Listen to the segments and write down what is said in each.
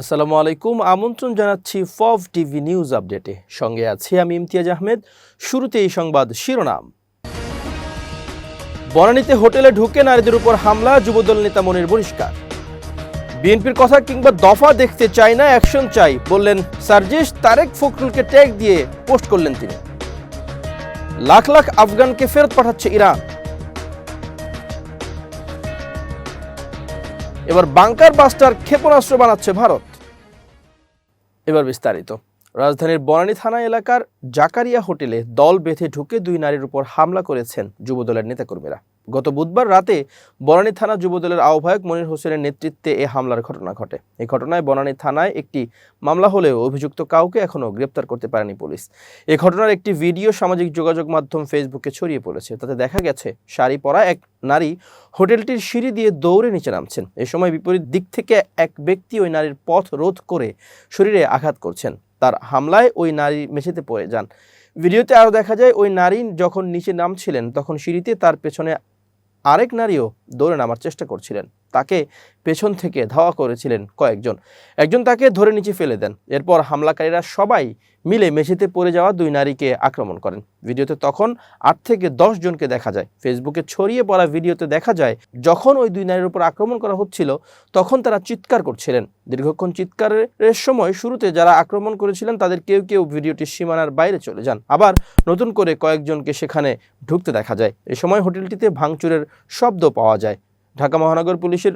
আসসালামু আলাইকুম, আমন্ত্রণ জানাচ্ছি ফভ টিভি নিউজ আপডেটে। সঙ্গে আছি আমি ইমতিয়াজ আহমেদ। শুরুতে এই সংবাদ শিরোনাম। বনানীতে হোটেলে ঢুকে নারীদের উপর হামলা, যুবদল নেতা মনির বহিষ্কার। বিএনপির কথা কিংবা দফা দেখতে চাই না, অ্যাকশন চাই, বললেন সার্জিস তারেক ফখরুলকে ট্যাগ দিয়ে পোস্ট করলেন তিনি। লাখ লাখ আফগানকে ফেরত পাঠাচ্ছে ইরান। এবার বাংকার বাস্টার ক্ষেপণাস্ত্র বানাচ্ছে ভারত। এবার বিস্তারিত। রাজধানীর বনানী থানা এলাকার জাকারিয়া হোটেলে দল বেঁধে ঢুকে দুই নারীর উপর হামলা করেছেন যুবদলের নেতাকর্মীরা। গত বুধবার রাতে বনানী থানা যুবদলের আহ্বায়ক মনির হোসেনের নেতৃত্বে এ হামলার ঘটনা ঘটে। এই ঘটনায় বনানী থানায় একটি মামলা হলেও অভিযুক্ত কাউকে এখনও গ্রেপ্তার করতে পারেনি পুলিশ। এ ঘটনার একটি ভিডিও সামাজিক যোগাযোগ মাধ্যম ফেসবুকে ছড়িয়ে পড়েছে। তাতে দেখা গেছে, শাড়ি পরা এক নারী হোটেলটির সিঁড়ি দিয়ে দৌড়ে নিচে নামছেন। এ সময় বিপরীত দিক থেকে এক ব্যক্তি ওই নারীর পথ রোধ করে শরীরে আঘাত করছেন। তার হামলায় ওই নারী মেঝেতে পড়ে যান। ভিডিওতে আরও দেখা যায়, ওই নারী যখন নিচে নামছিলেন, তখন সিঁড়িতে তার পেছনে আরেক নারীও দৌড়ে নামার চেষ্টা করছিলেন। তাকে পেছন থেকে ধাওয়া করেছিলেন কয়েকজন। একজন তাকে ধরে নিচে ফেলে দেন। এরপর হামলাকারীরা সবাই মিলে মেঝেতে পড়ে যাওয়া দুই নারীকে আক্রমণ করেন। ভিডিওতে তখন আট থেকে দশ জনকে দেখা যায়। ফেসবুকে ছড়িয়ে পড়া ভিডিওতে দেখা যায়, যখন ওই দুই নারীর উপর আক্রমণ করা হচ্ছিল, তখন তারা চিৎকার করছিলেন। দীর্ঘক্ষণ চিৎকারের সময় শুরুতে যারা আক্রমণ করেছিলেন, তাদের কেউ কেউ ভিডিওটির সীমানার বাইরে চলে যান। আবার নতুন করে কয়েকজনকে সেখানে ঢুকতে দেখা যায়। এ সময় হোটেলটিতে ভাঙচুরের শব্দ পাওয়া যায়। ঢাকা মহানগর পুলিশের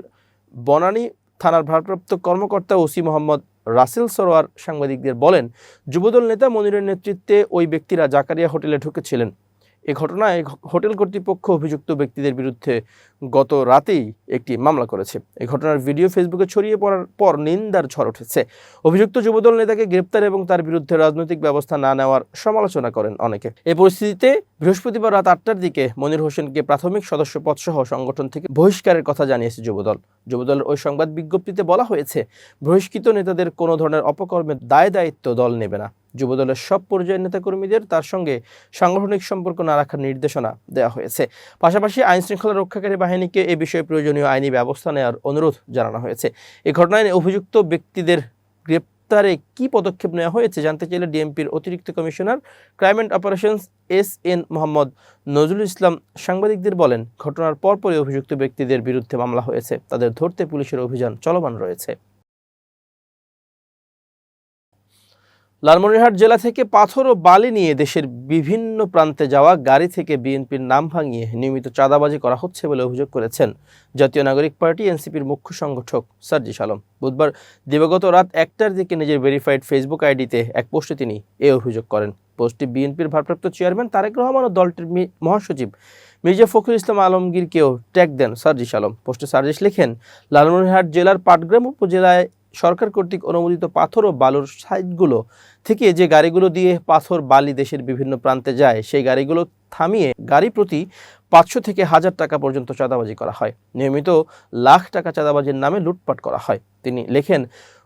বনানী থানার ভারপ্রাপ্ত কর্মকর্তা ওসি মোহাম্মদ রাসেল সরোয়ার সাংবাদিকদের বলেন, যুবদল নেতা মনিরের নেতৃত্বে ওই ব্যক্তিরা জাকারিয়া হোটেলে ঢুকেছিলেন। এ ঘটনায় হোটেল কর্তৃপক্ষ অভিযুক্ত ব্যক্তিদের বিরুদ্ধে গত রাতেই একটি মামলা করেছে। এই ঘটনার ভিডিও ফেসবুকে ছড়িয়ে পড়ার পর নিন্দার ঝড় উঠেছে। অভিযুক্ত যুবদল নেতাকে গ্রেপ্তার এবং তার বিরুদ্ধে রাজনৈতিক ব্যবস্থা না নেওয়ার সমালোচনা করেন অনেকে। এই পরিস্থিতিতে বৃহস্পতিবার রাত আটটার দিকে মনির হোসেনকে প্রাথমিক সদস্য পদসহ সংগঠন থেকে বহিষ্কারের কথা জানিয়েছে যুবদল। যুবদলের ওই সংবাদ বিজ্ঞপ্তিতে বলা হয়েছে, বহিষ্কৃত নেতাদের কোনো ধরনের অপকর্মের দায় দায়িত্ব দল নেবে না। যুবদলের সব পর্যায়ের নেতাকর্মীদের তার সঙ্গে সাংগঠনিক সম্পর্ক না রাখার নির্দেশনা দেওয়া হয়েছে। পাশাপাশি আইন শৃঙ্খলা রক্ষাকারী বাহিনীকে এ বিষয়ে প্রয়োজনীয় আইনি ব্যবস্থা নেওয়ার অনুরোধ জানানো হয়েছে। এ ঘটনায় অভিযুক্ত ব্যক্তিদের গ্রেপ্তারে কি পদক্ষেপ নেওয়া হয়েছে জানতে চাইলে ডিএমপির অতিরিক্ত commissioner crime and operations S N Mohammad Nazrul Islam সাংবাদিকদের বলেন, ঘটনার পরপরই অভিযুক্ত ব্যক্তিদের বিরুদ্ধে মামলা হয়েছে। তাদের ধরতে পুলিশের অভিযান চলমান রয়েছে। লালমনিরহাট জেলা থেকে পাথর ও বালি নিয়ে দেশের বিভিন্ন প্রান্তে যাওয়া গাড়ি থেকে বিএনপির নাম ভাঙিয়ে নিয়মিত চাঁদাবাজি করা হচ্ছে বলে অভিযোগ করেছেন জাতীয় নাগরিক পার্টি এনসিপির মুখ্য সংগঠক সার্জিস আলম। বুধবার দিবাগত রাত একটার দিকে নিজের ভেরিফাইড ফেসবুক আইডিতে এক পোস্টে তিনি এ অভিযোগ করেন। পোস্টটি বিএনপির ভারপ্রাপ্ত চেয়ারম্যান তারেক রহমান ও দলটির মহাসচিব মির্জা ফখরুল ইসলাম আলমগীরকেও ট্যাগ দেন সার্জিস আলম। পোস্টে সার্জিস লেখেন, লালমনিরহাট জেলার পাটগ্রাম উপজেলায় সরকার কর্তৃক অনুমোদিত পাথর ও বালুর সাইটগুলো থেকে যে গাড়িগুলো দিয়ে পাথর বালি দেশের বিভিন্ন প্রান্তে যায়, সেই গাড়িগুলো থামিয়ে গাড়ি প্রতি পাঁচশো থেকে হাজার টাকা পর্যন্ত চাঁদাবাজি করা হয়। নিয়মিত লাখ টাকা চাঁদাবাজির নামে লুটপাট করা হয়। তিনি লেখেন,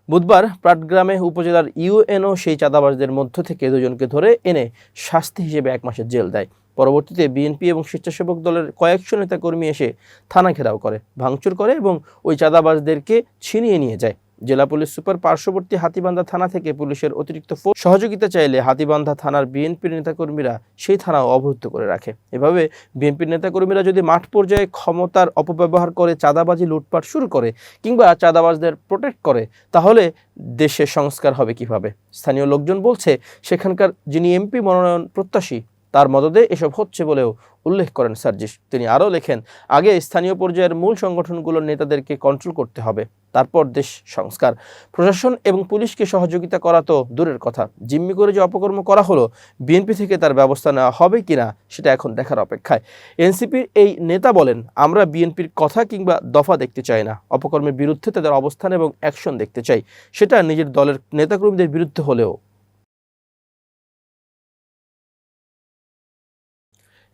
বুধবার প্রাটগ্রামে উপজেলার ইউএনও সেই চাঁদাবাজদের মধ্য থেকে দুজনকে ধরে এনে শাস্তি হিসেবে এক মাসের জেল দেয়। পরবর্তীতে বিএনপি এবং স্বেচ্ছাসেবক দলের কয়েকশো নেতাকর্মী এসে থানা ঘেরাও করে, ভাঙচুর করে এবং ওই চাঁদাবাজদেরকে ছিনিয়ে নিয়ে যায়। জেলা পুলিশ সুপার পার্শ্ববর্তী হাতিবান্ধা থানা থেকে পুলিশের অতিরিক্ত সহযোগিতা চাইলে হাতিবান্ধা থানার বিএনপির নেতাকর্মীরা সেই থানাও অবরুদ্ধ করে রাখে। এভাবে বিএনপির নেতাকর্মীরা যদি মাঠ পর্যায়ে ক্ষমতার অপব্যবহার করে, চাঁদাবাজি, লুটপাট শুরু করে কিংবা চাঁদাবাজদের প্রোটেক্ট করে, তাহলে দেশে সংস্কার হবে কীভাবে? স্থানীয় লোকজন বলছে, সেখানকার যিনি এমপি মনোনয়ন প্রত্যাশী তার মদদে এসব হচ্ছে বলেও উল্লেখ করেন সার্জিস। তিনি আরও লেখেন, আগে স্থানীয় পর্যায়ের মূল সংগঠনগুলোর নেতাদেরকে কন্ট্রোল করতে হবে, তারপর দেশ সংস্কার। প্রশাসন এবং পুলিশকে সহযোগিতা করা তো দূরের কথা। জিম্মি করে যে অপকর্ম করা হলো, বিএনপি থেকে তার ব্যবস্থা নেওয়া হবে কিনা সেটা এখন দেখার অপেক্ষায়। এনসিপির এই নেতা বলেন, আমরা বিএনপির কথা কিংবা দফা দেখতে চাই না, অপকর্মের বিরুদ্ধে তাদের অবস্থান এবং অ্যাকশন দেখতে চাই। সেটা নিজের দলের নেতাকর্মীদের বিরুদ্ধে হলেও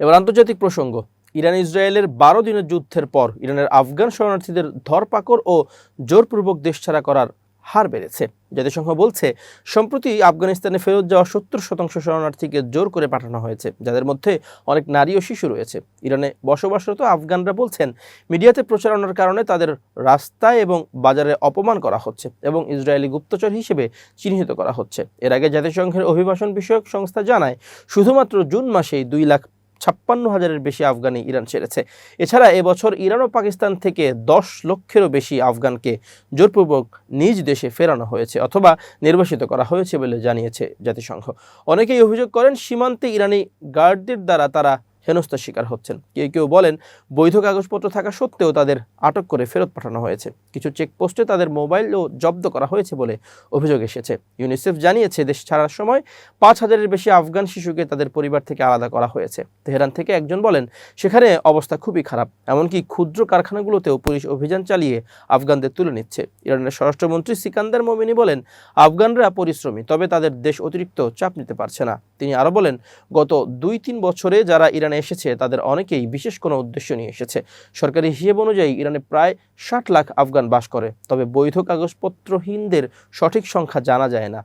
এবার আন্তর্জাতিক প্রসঙ্গ। ইরান ইসরায়েলের বারো দিনের যুদ্ধের পর ইরানের আফগান শরণার্থীদের ধরপাকড় ও জোরপূর্বক দেশ ছাড়া করার হার বেড়েছে। জাতিসংঘ বলছে, সম্প্রতি আফগানিস্তানে ফেরত যাওয়া সত্তর শতাংশ শরণার্থীকে জোর করে পাঠানো হয়েছে, যাদের মধ্যে অনেক নারী ও শিশু রয়েছে। ইরানে বসবাসরত আফগানরা বলছেন, মিডিয়াতে প্রচারণার কারণে তাদের রাস্তায় এবং বাজারে অপমান করা হচ্ছে এবং ইসরায়েলি গুপ্তচর হিসেবে চিহ্নিত করা হচ্ছে। এর আগে জাতিসংঘের অভিবাসন বিষয়ক সংস্থা জানায়, শুধুমাত্র জুন মাসেই দুই লাখ ছাপ্পান্ন হাজারের বেশি আফগানি ইরান ছেড়েছে। এছাড়া এবছর ইরান ও পাকিস্তান থেকে দশ লক্ষেরও বেশি আফগানকে জোরপূর্বক নিজ দেশে ফেরানো হয়েছে অথবা নির্বাসিত করা হয়েছে বলে জানিয়েছে জাতিসংঘ। অনেকেই অভিযোগ করেন, সীমান্তে ইরানি গার্ডদের দ্বারা তারা হেনস্থার শিকার হচ্ছেন। কেউ কেউ বলেন, বৈধ কাগজপত্র থাকা সত্ত্বেও তাদের আটক করে ফেরত পাঠানো হয়েছে। কিছু চেকপোস্টে তাদের মোবাইলও জব্দ করা হয়েছে বলে অভিযোগ এসেছে। ইউনিসেফ জানিয়েছে, দেশ ছাড়ার সময় পাঁচ হাজারের বেশি আফগান শিশুকে তাদের পরিবার থেকে আলাদা করা হয়েছে। তেহরান থেকে একজন বলেন, সেখানে অবস্থা খুবই খারাপ, এমনকি ক্ষুদ্র কারখানাগুলোতেও পুলিশ অভিযান চালিয়ে আফগানদের তুলে নিচ্ছে। ইরানের স্বরাষ্ট্রমন্ত্রী সিকান্দার মোমিনি বলেন, আফগানরা পরিশ্রমী, তবে তাদের দেশ অতিরিক্ত চাপ নিতে পারছে না। তিনি আরও বলেন, গত দুই তিন বছরে যারা ইরানে এসেছে, তাদের অনেকেই বিশেষ কোনো উদ্দেশ্য নিয়ে এসেছে। সরকারি হিসেব অনুযায়ী ইরানে প্রায় ষাট লাখ আফগান বাস করে, তবে বৈধ কাগজপত্রহীনদের সঠিক সংখ্যা জানা যায় না।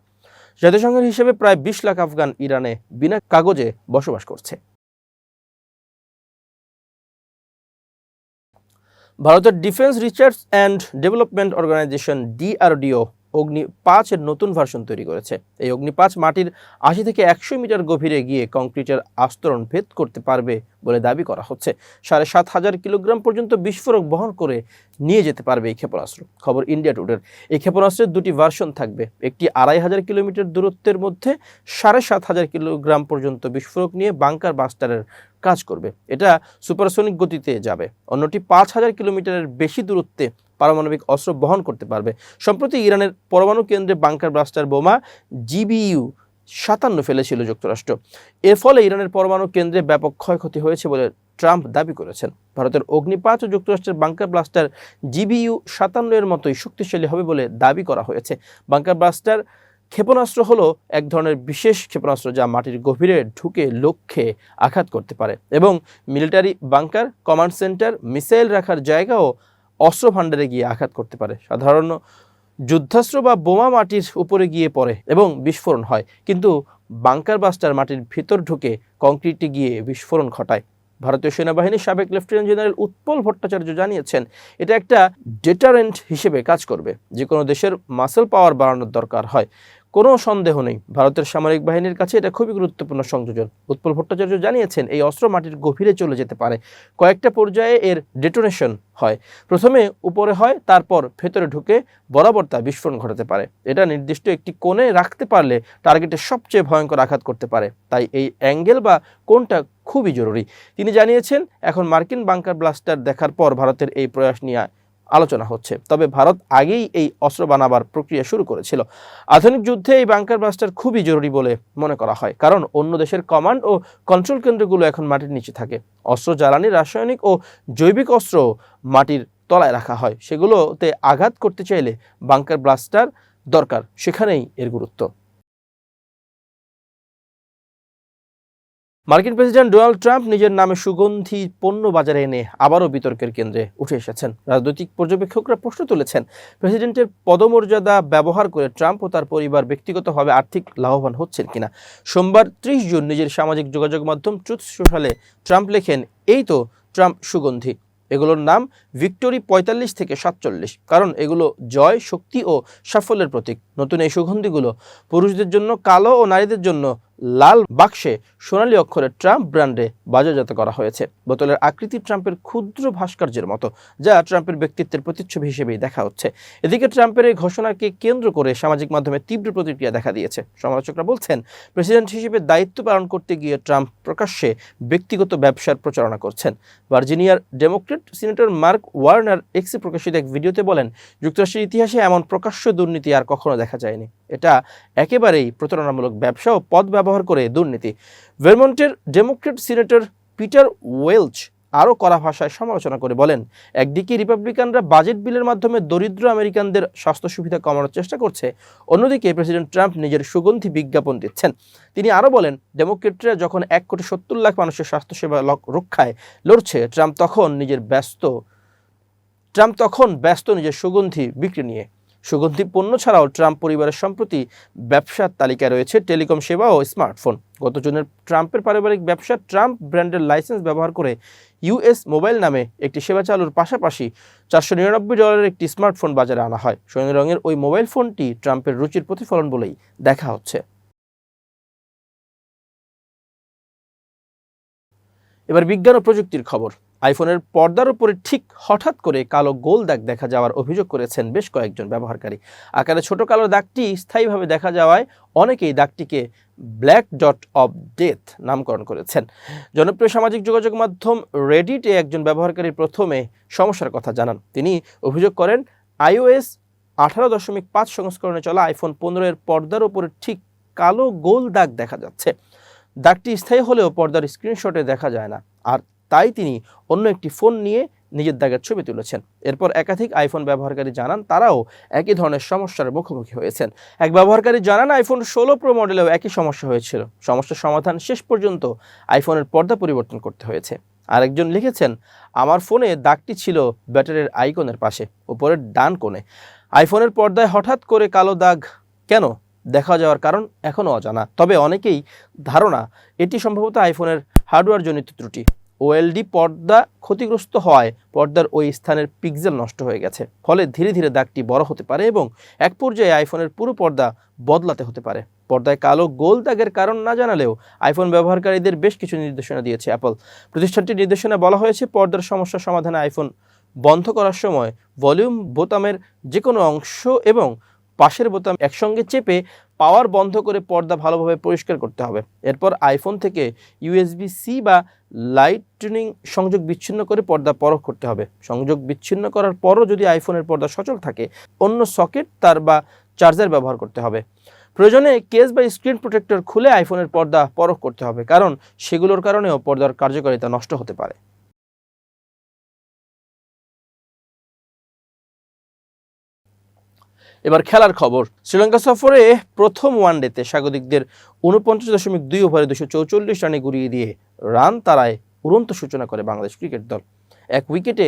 জাতিসংঘের হিসেবে প্রায় বিশ লাখ আফগান ইরানে বিনা কাগজে বসবাস করছে। ভারতের defence research and development organisation DRDO Agni পাঁচের নতুন ভার্সন তৈরি করেছে। এই অগ্নি পাঁচ মাটির আশি থেকে একশো মিটার গভীরে গিয়ে কংক্রিটের আস্তরণ ভেদ করতে পারবে বলে দাবি করা হচ্ছে। সাড়ে সাত হাজার কিলোগ্রাম পর্যন্ত বিস্ফোরক বহন করে নিয়ে যেতে পারবে এই ক্ষেপণাস্ত্র। খবর ইন্ডিয়া টুডের এই ক্ষেপণাস্ত্রের দুটি ভার্সন থাকবে। একটি আড়াই হাজার কিলোমিটার দূরত্বের মধ্যে সাড়ে সাত হাজার কিলোগ্রাম পর্যন্ত বিস্ফোরক নিয়ে বাংকার বাস্টারের কাজ করবে। এটা সুপারসনিক গতিতে যাবে। অন্যটি পাঁচ হাজার কিলোমিটারের বেশি দূরত্বে পারমাণবিক অস্ত্র বহন করতে পারবে। সম্প্রতি ইরানের পরমাণু কেন্দ্রে বাংকার ব্লাস্টার বোমা জিবিইউ সাতান্ন ফেলেছিল যুক্তরাষ্ট্র। এর ফলে ইরানের পরমাণু কেন্দ্রে ব্যাপক ক্ষয়ক্ষতি হয়েছে বলে ট্রাম্প দাবি করেছেন। ভারতের অগ্নিপাত ও যুক্তরাষ্ট্রের বাংকার ব্লাস্টার জিবিইউ সাতান্ন এর মতোই শক্তিশালী হবে বলে দাবি করা হয়েছে। বাংকার ব্লাস্টার ক্ষেপণাস্ত্র হলো এক ধরনের বিশেষ ক্ষেপণাস্ত্র যা মাটির গভীরে ঢুকে লক্ষ্যে আঘাত করতে পারে এবং military bunker, command centre, missile রাখার জায়গাও অস্ত্র ভাণ্ডারে গিয়ে আঘাত করতে পারে। সাধারণ যুদ্ধাস্ত্র বা বোমা মাটির উপরে গিয়ে পড়ে এবং বিস্ফোরণ হয়। কিন্তু বাংকার বাস্টার মাটির ভিতর ঢুকে কংক্রিটে গিয়ে বিস্ফোরণ ঘটায়। ভারতীয় সেনাবাহিনীর সাবেক লেফটেন্যান্ট জেনারেল উৎপল ভট্টাচার্য জানিয়েছেন, এটা একটা ডেটারেন্ট হিসেবে কাজ করবে। যে কোনো দেশের মাসেল পাওয়ার বাড়ানোর দরকার হয়। কোনো সন্দেহ নেই। ভারতের সামরিক বাহিনীর কাছে এটা খুবই গুরুত্বপূর্ণ সংযোজন। উৎপল ভট্টাচার্য জানিয়েছেন, এই অস্ত্র মাটির গভীরে চলে যেতে পারে। কয়েকটা পর্যায়ে এর ডেটোনেশন হয়। প্রথমে উপরে হয়, তারপর ভেতরে ঢুকে বরাবর তা বিস্ফোরণ ঘটাতে পারে। এটা নির্দিষ্ট একটি কোণে রাখতে পারলে টার্গেটে সবচেয়ে ভয়ঙ্কর আঘাত করতে পারে। তাই এই অ্যাঙ্গেল বা কোনটা খুবই জরুরি। তিনি জানিয়েছেন, এখন মার্কিন বাংকার ব্লাস্টার দেখার পর ভারতের এই প্রয়াস নিয়ে আলোচনা হচ্ছে। তবে ভারত আগেই এই অস্ত্র বানাবার প্রক্রিয়া শুরু করেছিল। আধুনিক যুদ্ধে এই বাংকার ব্লাস্টার খুবই জরুরি বলে মনে করা হয়। কারণ অন্য দেশের কমান্ড ও কন্ট্রোল কেন্দ্রগুলো এখন মাটির নিচে থাকে। অস্ত্র জ্বালানি, রাসায়নিক ও জৈবিক অস্ত্র মাটির তলায় রাখা হয়। সেগুলোতে আঘাত করতে চাইলে বাংকার ব্লাস্টার দরকার। সেখানেই এর গুরুত্ব। মার্কিন প্রেসিডেন্ট ডোনাল্ড ট্রাম্প নিজের নামে সুগন্ধি পণ্য বাজারে এনে আবারও বিতর্কের কেন্দ্রে উঠে এসেছেন। রাজনৈতিক পর্যবেক্ষকরা প্রশ্ন তুলেছেন, প্রেসিডেন্টের পদমর্যাদা ব্যবহার করে ট্রাম্প ও তার পরিবার ব্যক্তিগতভাবে আর্থিক লাভবান হচ্ছেন কিনা? সোমবার ত্রিশ জুন নিজের সামাজিক যোগাযোগ মাধ্যম ট্রুথ সোশ্যালে ট্রাম্প লেখেন, এই তো ট্রাম্প সুগন্ধি। এগুলোর নাম ভিক্টোরি পঁয়তাল্লিশ থেকে সাতচল্লিশ, কারণ এগুলো জয়, শক্তি ও সাফল্যের প্রতীক। নতুন এই সুগন্ধিগুলো পুরুষদের জন্য, কালো ও নারীদের জন্য লাল বাক্সে সোনালী অক্ষরে ট্রাম্প ব্র্যান্ডে বাজারজাত করা হয়েছে। বোতলের আকৃতি ট্রাম্পের ক্ষুদ্র ভাস্কর্যের মতো, যা ট্রাম্পের ব্যক্তিত্বের প্রতিচ্ছবি হিসেবেই দেখা হচ্ছে। এদিকে ট্রাম্পের এই ঘোষণাকে কেন্দ্র করে সামাজিক মাধ্যমে তীব্র প্রতিক্রিয়া দেখা দিয়েছে। সমালোচকরা বলছেন, প্রেসিডেন্ট হিসেবে দায়িত্ব পালন করতে গিয়ে ট্রাম্প প্রকাশ্যে ব্যক্তিগত ব্যবসার প্রচারণা করছেন। ভার্জিনিয়ার ডেমোক্রেট সিনেটর মার্ক ওয়ার্নার এক্সে প্রকাশিত এক ভিডিওতে বলেন, যুক্তরাষ্ট্রের ইতিহাসে এমন প্রকাশ্য দুর্নীতি আর কখনো দেখা যায়নি। এটা একেবারেই প্রতারণামূলক ব্যবসা ও পদ ব্যবহার করে দুর্নীতি। ভেরমন্টের ডেমোক্রেট সিনেটর পিটার ওয়েলচ আরও কড়া ভাষায় সমালোচনা করে বলেন, একদিকে রিপাবলিকানরা বাজেট বিলের মাধ্যমে দরিদ্র আমেরিকানদের স্বাস্থ্য সুবিধা কমানোর চেষ্টা করছে, অন্যদিকে প্রেসিডেন্ট ট্রাম্প নিজের সুগন্ধি বিজ্ঞাপন দিচ্ছেন। তিনি আরও বলেন, ডেমোক্রেটরা যখন এক কোটি সত্তর লাখ মানুষের স্বাস্থ্যসেবা রক্ষায় লড়ছে, ট্রাম্প তখন নিজের ব্যস্ত, ট্রাম্প তখন ব্যস্ত নিজের সুগন্ধি বিক্রি নিয়ে সুগন্ধি পণ্য ছাড়াও ট্রাম্প পরিবারের সম্প্রতি ব্যবসার তালিকায় রয়েছে টেলিকম সেবা ও স্মার্টফোন। গত জুনের ট্রাম্পের পারিবারিক ব্যবসা ট্রাম্প ব্র্যান্ডের লাইসেন্স ব্যবহার করে ইউএস মোবাইল নামে একটি সেবা চালুর পাশাপাশি চারশো নিরানব্বই ডলারের একটি স্মার্টফোন বাজারে আনা হয়। সৈন্য রঙের ওই মোবাইল ফোনটি ট্রাম্পের রুচির প্রতিফলন বলেই দেখা হচ্ছে। এবার বিজ্ঞান ও প্রযুক্তির খবর। আইফোনের পর্দার উপরে ঠিক হঠাৎ করে কালো গোল দাগ দেখা যাওয়ার অভিযোগ করেছেন বেশ কয়েকজন ব্যবহারকারী। আকারে ছোট কালো দাগটি স্থায়ীভাবে দেখা যাওয়ায় অনেকেই দাগটিকে ব্ল্যাক ডট অফ ডেথ নামকরণ করেছেন। জনপ্রিয় সামাজিক যোগাযোগ মাধ্যম রেডিটে একজন ব্যবহারকারী প্রথমে সমস্যার কথা জানান। তিনি অভিযোগ করেন আইওএস আঠারো দশমিক পাঁচ সংস্করণে চলা আইফোন পনেরো এর পর্দার উপরে ঠিক কালো গোল দাগ দেখা যাচ্ছে। দাগটি স্থায়ী হলেও পর্দার স্ক্রিনশটে দেখা যায় না। আর তাই তিনি অন্য একটি ফোন নিয়ে নিজের দাগের ছবি তুলেছেন। এরপর একাধিক আইফোন ব্যবহারকারী জানান তারাও একই ধরনের সমস্যার মুখোমুখি হয়েছেন। এক ব্যবহারকারী জানান আইফোন ষোলো প্রো মডেলেও একই সমস্যা হয়েছিল। সমস্যার সমাধান শেষ পর্যন্ত আইফোনের পর্দা পরিবর্তন করতে হয়েছে। আরেকজন লিখেছেন, আমার ফোনে দাগটি ছিল ব্যাটারির আইকনের পাশে, উপরের ডান কোণে। আইফোনের পর্দায় হঠাৎ করে কালো দাগ কেন? দেখা যাওয়ার কারণ এখনও অজানা। তবে অনেকেই ধারণা, এটি সম্ভবত আইফোনের হার্ডওয়্যার জনিত ত্রুটি। ওএলডি পর্দা ক্ষতিগ্রস্ত হওয়ায় পর্দার ওই স্থানের পিক্সেল নষ্ট হয়ে গেছে। ফলে ধীরে ধীরে দাগটি বড় হতে পারে এবং এক পর্যায়ে আইফোনের পুরো পর্দা বদলাতে হতে পারে। পর্দায় কালো গোল দাগের কারণ না জানালেও আইফোন ব্যবহারকারীদের বেশ কিছু নির্দেশনা দিয়েছে অ্যাপল প্রতিষ্ঠানটির নির্দেশনা বলা হয়েছে, পর্দার সমস্যা সমাধানে আইফোন বন্ধ করার সময় ভলিউম বোতামের যে কোনো অংশ এবং পাশের বোতাম একসঙ্গে চেপে পাওয়ার বন্ধ করে পর্দা ভালোভাবে পরিষ্কার করতে হবে। এরপর আইফোন থেকে ইউএসবি সি বা লাইটনিং সংযোগ বিচ্ছিন্ন করে পর্দা পরখ করতে হবে। সংযোগ বিচ্ছিন্ন করার পরও যদি আইফোনের পর্দা সচল থাকে, অন্য সকেট, তার বা চার্জার ব্যবহার করতে হবে। প্রয়োজনে কেস বা স্ক্রিন প্রোটেক্টর খুলে আইফোনের পর্দা পরখ করতে হবে, কারণ সেগুলোর কারণেও পর্দার কার্যকারিতা নষ্ট হতে পারে। এবার খেলার খবর। শ্রীলঙ্কা সফরে প্রথম ওয়ানডেতে স্বাগতিকদের উনপঞ্চাশ দশমিক দুই ওভারে দুশো চৌচল্লিশ রানে গুড়িয়ে দিয়ে রান তারায় উড়ন্ত সূচনা করে বাংলাদেশ ক্রিকেট দল। এক উইকেটে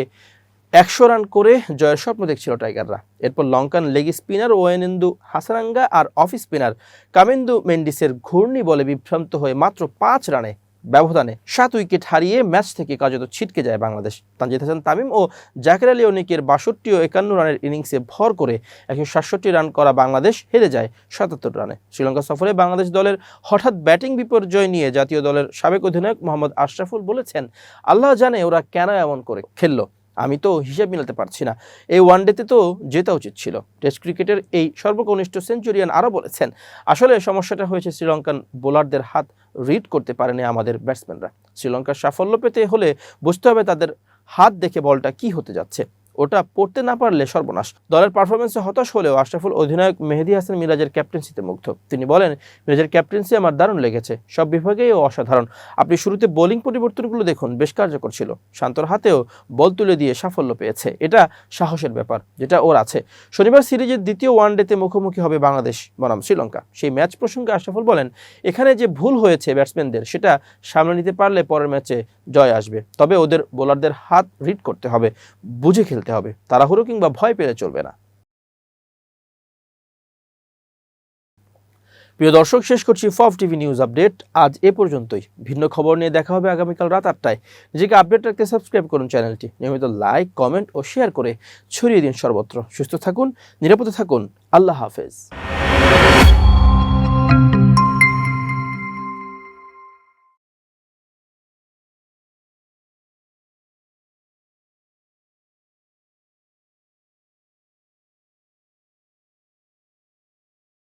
একশো রান করে জয়ের স্বপ্ন দেখছিল টাইগাররা। এরপর লঙ্কান লেগ স্পিনার ওয়েনেন্দু হাসারাঙ্গা আর অফ স্পিনার কামেন্দু মেন্ডিসের ঘূর্ণি বলে বিভ্রান্ত হয়ে মাত্র পাঁচ রানে ব্যবধানে সাত উইকেট হারিয়ে ম্যাচ থেকে কার্যত ছিটকে যায় বাংলাদেশ। তানজিদ হাসান, তামিম ও জাকের আলী অনিকের বাষট্টি ও একান্ন রানের ইনিংসে ভর করে একশো সাতষট্টি রান করা বাংলাদেশ হেরে যায় সাতাত্তর রানে। শ্রীলঙ্কা সফরে বাংলাদেশ দলের হঠাৎ ব্যাটিং বিপর্যয় নিয়ে জাতীয় দলের সাবেক অধিনায়ক মোহাম্মদ আশরাফুল বলেছেন, আল্লাহ জানে ওরা কেন এমন করে খেললো। আমি তো হিসাব মিলাতে পারছি না। এই ওয়ানডেতে তো জেতা উচিত ছিল। টেস্ট ক্রিকেটের এই সর্বকনিষ্ঠ সেঞ্চুরিয়ান আরও বলেছেন, আসলে সমস্যাটা হয়েছে শ্রীলঙ্কান বোলারদের হাত রিড করতে পারেনি আমাদের ব্যাটসম্যানরা শ্রীলঙ্কার সাফল্য পেতে হলে বুঝতে হবে তাদের হাত দেখে বলটা কি হতে যাচ্ছে। ওটা পড়তে না পারলে সর্বনাশ। দলের পারফরমেন্সে হতাশ হলেও আশরাফুল অধিনায়ক মেহেদি হাসান মিরাজের ক্যাপ্টেন্সিতে মুগ্ধ। তিনি বলেন, মিরাজের ক্যাপ্টেন্সি আমার দারুণ লেগেছে, সব বিভাগেই ও অসাধারণ। আপনি শুরুতে বোলিং পরিবর্তনগুলো দেখুন, বেশ কার্যকর ছিল। শান্তর হাতেও বল তুলে দিয়ে সাফল্য পেয়েছে। এটা সাহসের ব্যাপার, যেটা ওর আছে। শনিবার সিরিজের দ্বিতীয় ওয়ানডেতে মুখোমুখি হবে বাংলাদেশ, বনাম শ্রীলঙ্কা। সেই ম্যাচ প্রসঙ্গে আশরাফুল বলেন, এখানে যে ভুল হয়েছে ব্যাটসম্যানদের সেটা সামলে নিতে পারলে পরের ম্যাচে জয় আসবে। তবে ওদের বোলারদের হাত রিড করতে হবে। বুঝে খেলতে হবে। তাড়াহুড়ো কিংবা ভয় পেলে চলবে না। প্রিয় দর্শক, শেষ করছি ফফ টিভি নিউজ আপডেট। আজ এ পর্যন্তই। ভিন্ন খবর নিয়ে দেখা হবে আগামীকাল রাত আটটায়। নিজেকে আপডেট রাখতে সাবস্ক্রাইব করুন চ্যানেলটি। নিয়মিত লাইক, কমেন্ট ও শেয়ার করে ছড়িয়ে দিন সর্বত্র। সুস্থ থাকুন, নিরাপদে থাকুন। আল্লাহ হাফেজ।